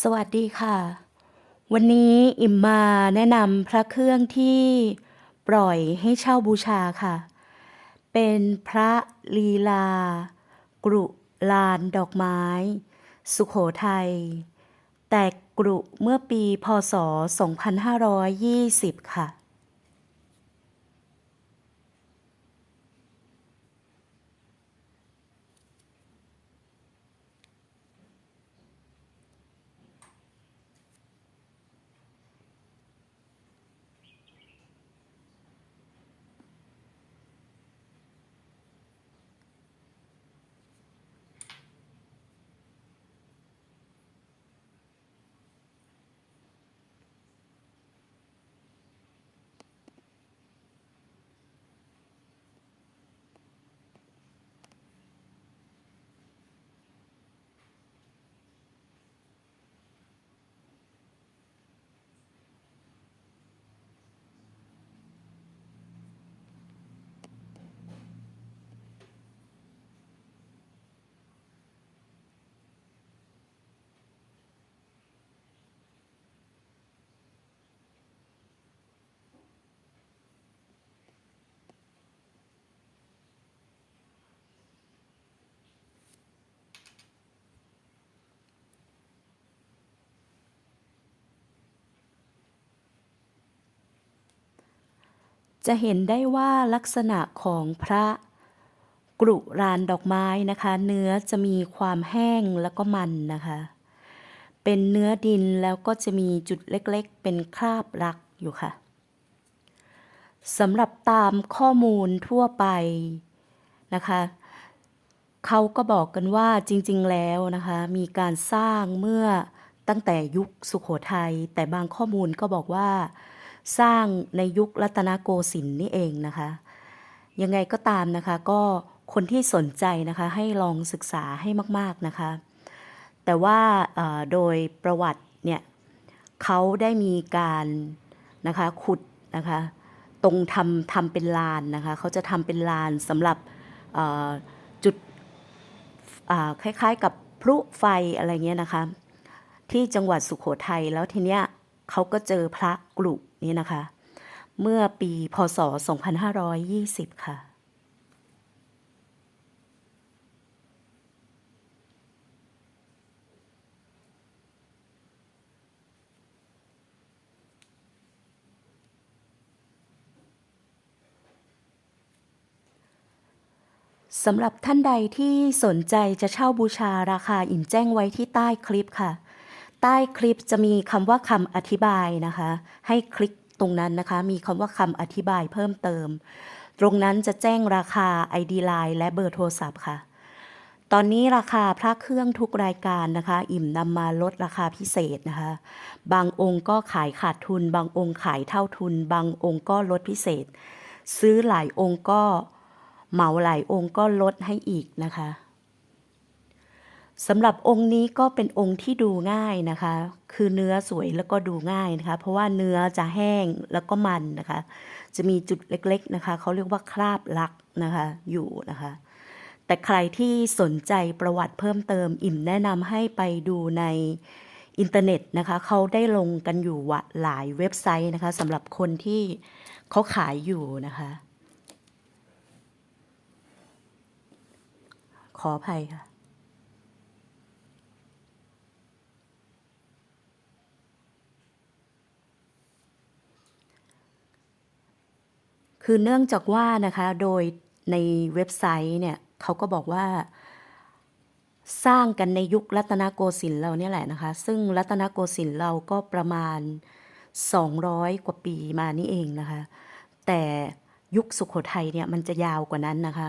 สวัสดีค่ะ วันนี้อิ่มมาแนะนำพระเครื่องที่ปล่อยให้เช่าบูชาค่ะ เป็นพระลีลา กรุลานดอกไม้ สุโขทัย แตกกรุเมื่อปีพศ 2520 ค่ะ จะเห็นได้ว่าลักษณะของพระกรุรานดอกไม้นะคะ เนื้อจะมีความแห้งแล้วก็มันนะคะ เป็นเนื้อดินแล้วก็จะมีจุดเล็กๆ เป็นคราบรักอยู่ค่ะสำหรับตามข้อมูลทั่วไปนะคะเขาก็บอกกันว่าจริง ๆ แล้วนะคะ มีการสร้างเมื่อตั้งแต่ยุคสุขโขทัยแต่บางข้อมูลก็บอกว่า สร้างในยุครัตนโกสินทร์นี่เองนะคะ ยังไงก็ตามนะคะก็คนที่สนใจนะคะให้ลองศึกษาให้มากๆนะคะ แต่ว่าโดยประวัติเนี่ยเขาได้มีการนะคะขุดนะคะตรงทำทำเป็นลานนะคะเขาจะทำเป็นลานสำหรับจุดคล้ายๆกับพลุไฟอะไรเงี้ยนะคะที่จังหวัดสุขโขทัยแล้วทีเนี้ยเขาก็เจอพระกลุ นี่นะคะ เมื่อปีพศ 2520 ค่ะ สำหรับท่านใดที่สนใจจะเช่าบูชาราคาอิ่มแจ้งไว้ที่ใต้คลิปค่ะ ใต้คลิปจะมีคำว่าคำอธิบายนะคะ ให้คลิกตรงนั้นนะคะ มีคำว่าคำอธิบายเพิ่มเติม ตรงนั้นจะแจ้งราคา ID Line และเบอร์โทรศัพท์ค่ะ ตอนนี้ราคาพระเครื่องทุกรายการนะคะ อิ่มนำมาลดราคาพิเศษนะคะ บางองค์ก็ขายขาดทุน บางองค์ขายเท่าทุน บางองค์ก็ลดพิเศษ ซื้อหลายองค์ก็เหมาหลายองค์ก็ลดให้อีกนะคะ สำหรับองค์นี้ก็เป็นองค์ที่ดูง่ายนะคะ คือเนื้อสวยแล้วก็ดูง่ายนะคะ เพราะว่าเนื้อจะแห้งแล้วก็มันนะคะ จะมีจุดเล็กๆนะคะเขาเรียกว่าคราบลักนะคะอยู่นะคะ แต่ใครที่สนใจประวัติเพิ่มเติม อิ่มแนะนำให้ไปดูในอินเทอร์เน็ตนะคะเขาได้ลงกันอยู่วะหลายเว็บไซต์นะคะสำหรับคนที่เขาขายอยู่นะคะ ขออภัยค่ะ คือเนื่องจากว่านะคะโดยในเว็บไซต์เนี่ยเขาก็บอกว่าสร้างกันในยุครัตนโกสินทร์เราเนี่ยแหละนะคะ ซึ่งรัตนโกสินทร์เราก็ประมาณ 200 กว่าปีมานี่เองนะคะ แต่ยุคสุขโขทัยเนี่ยมันจะยาวกว่านั้นนะคะ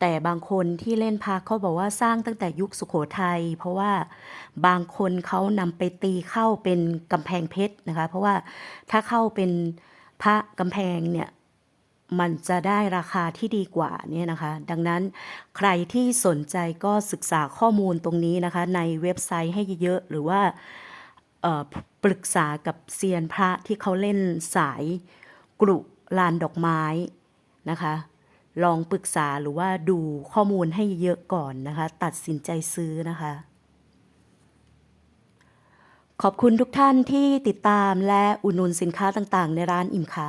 แต่บางคนที่เล่นพระเขาบอกว่าสร้างตั้งแต่ยุคสุขโขทัยเพราะว่าบางคนเขานำไปตีเข้าเป็นกำแพงเพชรนะคะ เพราะว่าถ้าเข้าเป็นพระกำแพงเนี่ย มันจะได้ราคาที่ดีกว่าเนี่ยนะคะ ดังนั้นใครที่สนใจก็ศึกษาข้อมูลตรงนี้นะคะ ในเว็บไซต์ให้เยอะๆหรือว่าปรึกษากับเซียนพระที่เขาเล่นสายกรุลานดอกไม้นะคะ ลองปรึกษาหรือว่าดูข้อมูลให้เยอะก่อนนะคะ ตัดสินใจซื้อนะคะ ขอบคุณทุกท่านที่ติดตามและอุดหนุนสินค้าต่างๆ ในร้านอิ่มค่ะ